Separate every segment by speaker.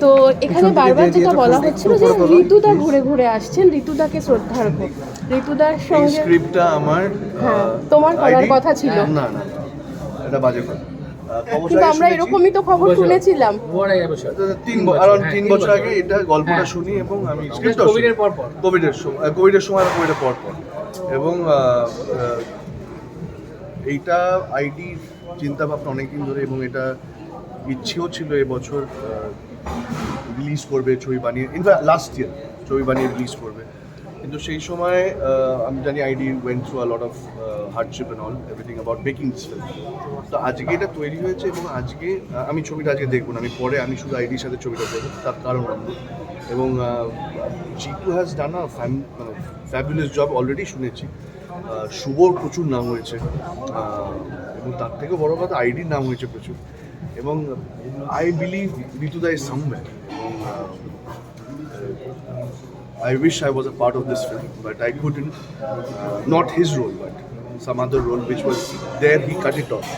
Speaker 1: তো এখানে বারবার যেটা বলা হচ্ছিল যে ঋতুদা ঘুরে ঘুরে আসছেন ঋতুদাকে শ্রদ্ধার্ঘ ঋতুদার সঙ্গে
Speaker 2: স্ক্রিপ্টটা আমার
Speaker 1: হ্যাঁ, তোমার করার কথা ছিল।
Speaker 2: না না এটা বাজে কথা।
Speaker 1: কিন্তু আমরা এরকমই তো খবর শুনেছিলাম।
Speaker 3: আড়াই বছর
Speaker 2: তিন
Speaker 3: হ্যাঁ,
Speaker 2: তিন বছর। আগে এটা গল্পটা
Speaker 3: হ্যাঁ।
Speaker 2: শুনি এবং আমি
Speaker 3: Just
Speaker 2: স্ক্রিপ্টটা
Speaker 3: কোভিডের পর পর।
Speaker 2: কোভিডের সময় আহ, কোভিডের সময় আর কোভিডের পর পর এবং এইটা আইডি চিন্তা ভাবনা অনেকদিন ধরে এবং এটা ইচ্ছেও ছিল এবছর রিলিজ করবে, ছবি বানিয়ে ইনফ্যাক্ট লাস্ট ইয়ার ছবি বানিয়ে রিলিজ করবে। কিন্তু সেই সময় আমি জানি I'd went through a lot of hardship and all everything about making this film তো আজকে এটা তৈরি হয়েছে এবং আজকে আমি ছবিটা আজকে দেখব না, আমি পরে, আমি শুধু আইডির সাথে ছবিটা দেখব, তার কারণ অন্য এবং জিটু হ্যাজ ডান আ মানে ফ্যাবুলাস জব অলরেডি শুনেছি। শুভর প্রচুর নাম হয়েছে। এবং তার থেকেও বড় কথা আইডির নাম হয়েছে প্রচুর। এবং I believe ঋতুদা is somewhere I wish I was a part of this film, but I couldn't. Not his role, but some other role which was there. He cut it off.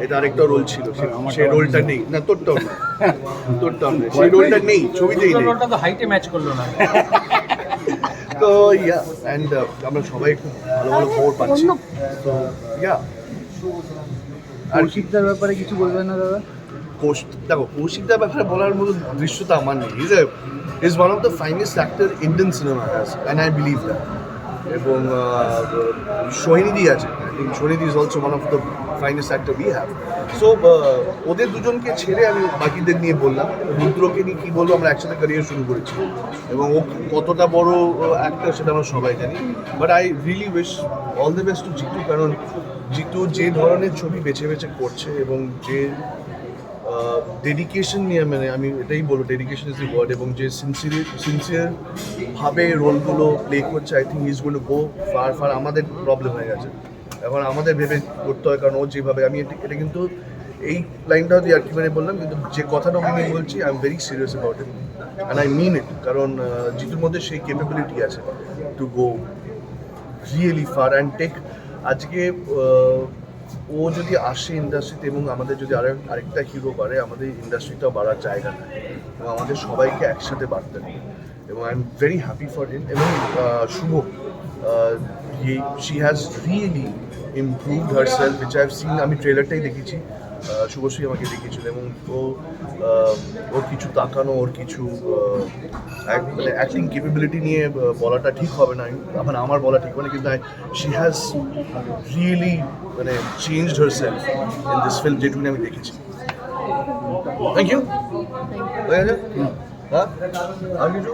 Speaker 2: এটা আরেকটা রোল ছিল সে- সেই রোলটা নেই। না তোরটাও না তোরটাও নেই। সেই রোলটা নেই ছবিতেই নেই
Speaker 3: হাইটে ম্যাচ করল না।
Speaker 2: তো ইয়া অ্যান্ড আমরা সবাই খুব ভালো ভালো খবর পাচ্ছি। তো ইয়া আর
Speaker 4: কৌশিকদার ব্যাপারে কিছু বলবেন না দাদা?
Speaker 2: কৌশিক দেখো কৌশিকদার ব্যাপারে বলার মতো দৃশ্যতা আমার নেই। Is is one of the finest actor Indian cinema has and I believe that এবং সোহিনীদি আছে। সোহিনীদি is also one of the finest actor we have so ওদের দুজনকে ছেড়ে আমি বাকিদের নিয়ে বললাম, রুদ্রকে নিয়ে কী বলব, আমরা একসাথে ক্যারিয়ার শুরু করেছি। এবং ও কতটা বড় অ্যাক্টর সেটা আমরা সবাই জানি। But I really wish all the best to Jitu, কারণ জিতু যে ধরনের ছবি বেছে বেছে করছে এবং যে ডেডিকেশন নিয়ে মানে আমি এটাই বলব ডেডিকেশন ইজ দি ওয়ার্ড এবং যে সিনসিয়ার সিনসিয়ার ভাবে রোলগুলো প্লে করছে I think is gonna go far far আমাদের প্রবলেম হয়ে গেছে। এখন আমাদের ভেবে করতে হয়, কারণ ও যেভাবে, আমি এটা কিন্তু এই লাইনটাও দিয়ে আর কি মানে বললাম, কিন্তু যে কথাটা আমি বলছি I am very serious about it and I mean it কারণ জিতুর মধ্যে সেই ক্যাপাবিলিটি আছে to go really far and take আজকে ও যদি আসে ইন্ডাস্ট্রিতে এবং আমাদের যদি আরেক, আরেকটা হিরো বাড়ে, আমাদের ইন্ডাস্ট্রিটাও বাড়ার জায়গা থাকে এবং আমাদের সবাইকে একসাথে বাড়তে হবে। এবং I am very happy for him এবং Shubho she has really improve herself which I seen আমি ট্রেলারটাই দেখেছি। শুভশ্রী আমাকে দেখিয়েছিল এবং ও ওর কিছু তাকানো ওর কিছু মানে অ্যাক্টিং কেপেবিলিটি নিয়ে বলাটা ঠিক হবে না। মানে আমার বলা ঠিক হবে না কিন্তু শি হ্যাজ রিয়েলি মানে change herself in this film যেটুকুনি আমি দেখেছি। থ্যাংক ইউ হ্যাঁ? আর কিছু?